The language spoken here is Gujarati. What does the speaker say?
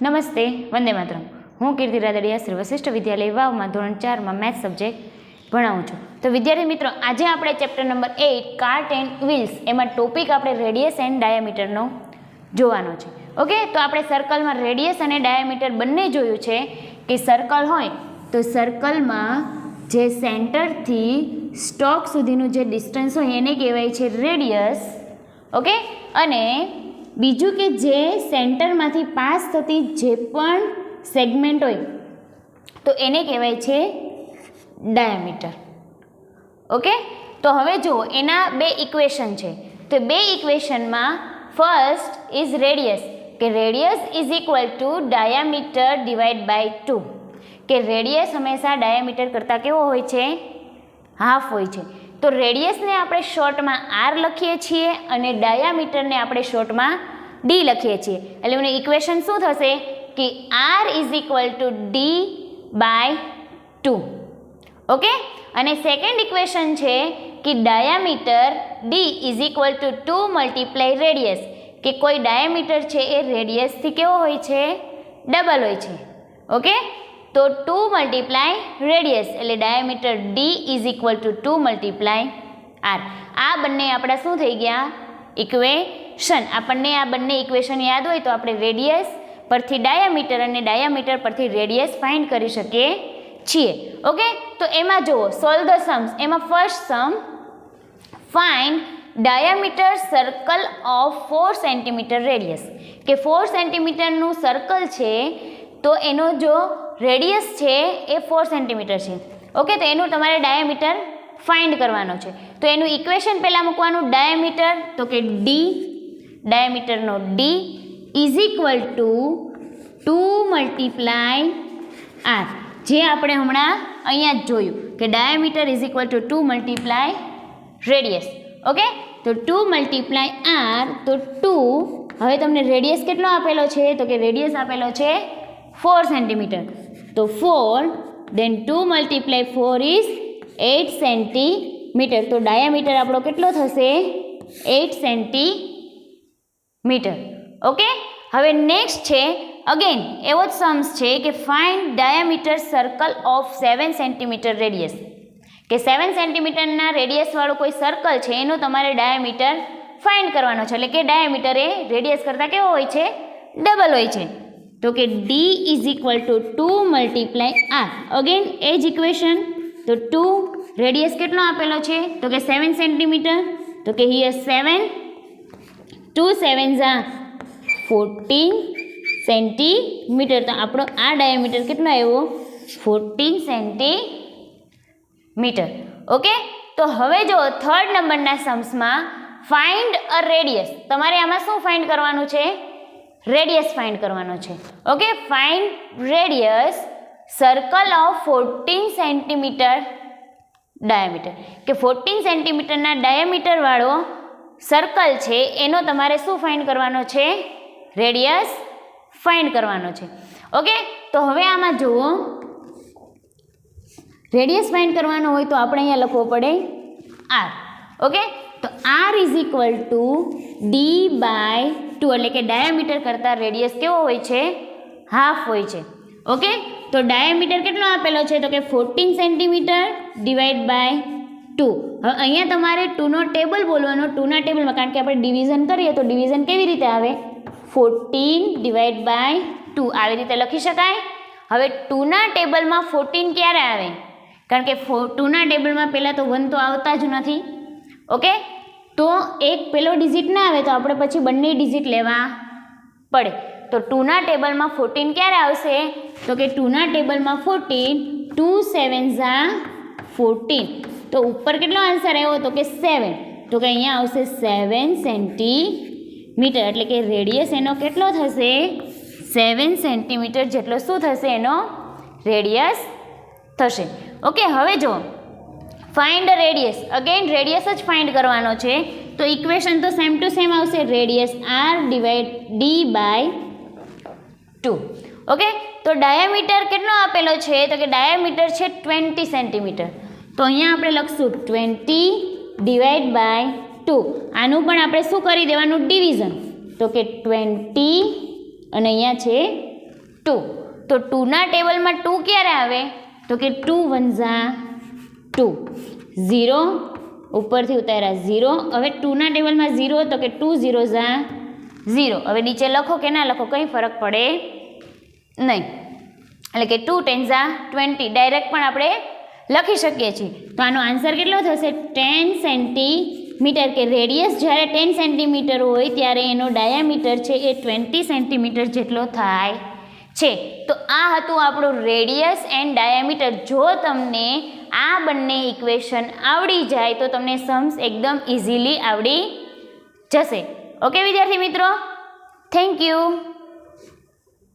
નમસ્તે, વંદે માતરમ. હું કીર્તિ રાદડિયા શ્રી વશિષ્ઠ વિદ્યાલય વાવમાં ધોરણ ચારમાં મેથ્સ સબ્જેક્ટ ભણાવું છું. તો વિદ્યાર્થી મિત્રો, આજે આપણે chapter number eight, cart and wheels, એમાં ટોપિક આપણે રેડિયસ એન્ડ ડાયામીટરનો જોવાનો છે. ઓકે, તો આપણે સર્કલમાં રેડિયસ અને ડાયામીટર બંને જોયું છે કે સર્કલ હોય તો સર્કલમાં જે સેન્ટરથી સ્ટોક સુધીનું જે ડિસ્ટન્સ હોય એને કહેવાય છે રેડિયસ. ઓકે, અને બીજું કે જે સેન્ટરમાંથી પાસ થતી જે પણ સેગમેન્ટ હોય, તો એને કહેવાય છે ડાયામીટર. ઓકે? તો હવે જુઓ, એના બે ઇક્વેશન છે. તો બે ઇક્વેશનમાં ફર્સ્ટ ઇઝ રેડિયસ કે radius is equal to diameter divide by two કે રેડિયસ હંમેશા ડાયામીટર કરતાં કેવો હોય છે? હાફ હોય છે. તો રેડિયસને આપણે શોર્ટમાં આર લખીએ છીએ અને ડાયામીટરને આપણે શોર્ટમાં ડી લખીએ છીએ. એટલે એનું ઇક્વેશન શું થશે કે R is equal to D by two. Okay? અને સેકન્ડ ઇક્વેશન છે કે diameter D is equal to two multiply radius. કે કોઈ ડાયામીટર છે એ રેડિયસથી કેવો હોય છે? ડબલ હોય છે. ઓકે? તો ટુ મલ્ટીપ્લાય રેડિયસ એટલે diameter D is equal to two multiply R આ બંને આપણા શું થઈ ગયા? ઇક્વેશન આપણને આ બંને ઇક્વેશન યાદ હોય તો આપણે રેડિયસ પરથી ડાયામીટર અને ડાયામીટર પરથી રેડિયસ ફાઇન્ડ કરી શકીએ છીએ. ઓકે તો એમાં જુઓ સોલ્વ ધ સમ્સ એમાં first sum find diameter circle of four centimetre radius કે ફોર સેન્ટીમીટરનું સર્કલ છે, તો એનો જો રેડિયસ છે એ ફોર સેન્ટીમીટર છે. ઓકે, તો એનું તમારે ડાયામીટર ફાઇન્ડ કરવાનો છે. તો એનું ઇક્વેશન પહેલાં મૂકવાનું ડાયામીટર, તો કે D ડાયામીટરનો D is equal to two multiply R જે આપણે હમણાં અહીંયા જ જોયું કે diameter is equal to two multiply radius. Okay, તો ટુ મલ્ટીપ્લાય આર તો ટુ હવે તમને રેડિયસ કેટલો આપેલો છે? તો કે રેડિયસ આપેલો છે ફોર સેન્ટીમીટર તો four then two multiply four is eight centimetre તો ડાયામીટર આપણો કેટલો થશે? એટ સેન્ટીમીટર ઓકે હવે નેક્સ્ટ છે અગેન એવો જ સમ્સ છે કે find diameter circle of seven centimetre radius કે સેવન સેન્ટીમીટરના રેડિયસવાળું કોઈ સર્કલ છે, એનું તમારે ડાયામીટર ફાઇન્ડ કરવાનો છે. એટલે કે ડાયામીટર એ રેડિયસ કરતાં કેવો હોય છે? ડબલ હોય છે. તો કે D is equal to two multiply R again એ જ ઇક્વેશન તો ટુ રેડિયસ કેટલો આપેલો છે? તો કે સેવન સેન્ટીમીટર તો કે હિયર સેવન ટુ સેવન ઝા ફોર્ટીન સેન્ટીમીટર તો આપણો આ ડાયામીટર કેટલો આવ્યો? ફોર્ટીન સેન્ટીમીટર ઓકે તો હવે જો થર્ડ નંબરના સમ્સમાં ફાઇન્ડ અ રેડિયસ તમારે આમાં શું ફાઇન્ડ કરવાનું છે? રેડિયસ ફાઇન્ડ કરવાનો છે. Okay find radius circle of fourteen centimetre diameter કે ફોર્ટીન સેન્ટીમીટરના ડાયામીટરવાળો સર્કલ છે, એનો તમારે શું ફાઇન્ડ કરવાનો છે? રેડિયસ ફાઇન્ડ કરવાનો છે. ઓકે તો હવે આમાં જુઓ. રેડિયસ ફાઇન્ડ કરવાનો હોય તો આપણે અહીંયા લખવો પડે આર ઓકે તો R is equal to D by two એટલે કે ડાયામીટર કરતાં રેડિયસ કેવો હોય છે? હાફ હોય છે. ઓકે તો ડાયામીટર કેટલો આપેલો છે? તો કે fourteen centimetre divide by two હવે અહીંયા તમારે ટુનો ટેબલ બોલવાનો ટુના ટેબલમાં કારણ કે આપણે ડિવિઝન કરીએ તો ડિવિઝન કેવી રીતે આવે? ફોર્ટીન ડિવાઈડ બાય ટુ આવી રીતે લખી શકાય? હવે ટુના ટેબલમાં ફોર્ટીન ક્યારે આવે? કારણ કે ફો ટુના ટેબલમાં પહેલાં તો વન તો આવતા જ નથી. ઓકે તો એક પેલો ડિજિટ ના આવે તો આપણે પછી બંને ડિજિટ લેવા પડે. તો ટુના ટેબલમાં ફોર્ટીન ક્યારે આવશે? તો કે ટુના ટેબલમાં ફોર્ટીન ટુ સેવન ઝા ફોર્ટીન તો ઉપર કેટલો આન્સર આવ્યો? તો કે સેવન તો કે અહીંયા આવશે સેવન સેન્ટીમીટર એટલે કે રેડિયસ એનો કેટલો થશે? સેવન સેન્ટીમીટર જેટલો શું થશે? એનો રેડિયસ થશે. ઓકે હવે જો ફાઇન્ડ રેડિયસ અગેન રેડિયસ જ ફાઇન્ડ કરવાનો છે. તો ઇક્વેશન તો સેમ ટુ સેમ આવશે. Radius R divide D by two okay તો ડાયામીટર કેટલો આપેલો છે? તો કે ડાયામીટર છે ટ્વેન્ટી સેન્ટીમીટર તો અહીંયા આપણે લખશું ટ્વેન્ટી ડિવાઈડ બાય ટુ આનું પણ આપણે શું કરી દેવાનું? ડિવિઝન તો કે ટ્વેન્ટી અને અહીંયા છે ટુ તો ટુના ટેબલમાં ટુ ક્યારે આવે? તો કે ટુ વન ઝા ટુ ઝીરો ઉપરથી ઉતાર્યા ઝીરો હવે ટુના ટેબલમાં ઝીરો તો કે ટુ ઝીરો ઝા ઝીરો હવે નીચે લખો કે ના લખો, કંઈ ફરક પડે નહીં. એટલે કે ટુ ટેન ઝા ટ્વેન્ટી ડાયરેક્ટ પણ આપણે લખી શકીએ છીએ. તો આનો આન્સર કેટલો થશે? ટેન સેન્ટીમીટર કે રેડિયસ જ્યારે ટેન સેન્ટીમીટર હોય, ત્યારે એનો ડાયામીટર છે એ ટ્વેન્ટી સેન્ટીમીટર જેટલો થાય. છે. તો આ હતું આપણું રેડિયસ એન્ડ ડાયામીટર. જો તમને આ બંને ઇક્વેશન આવડી જાય તો તમને સમ્સ એકદમ ઇઝીલી આવડી જશે. ઓકે વિદ્યાર્થી મિત્રો? Thank you.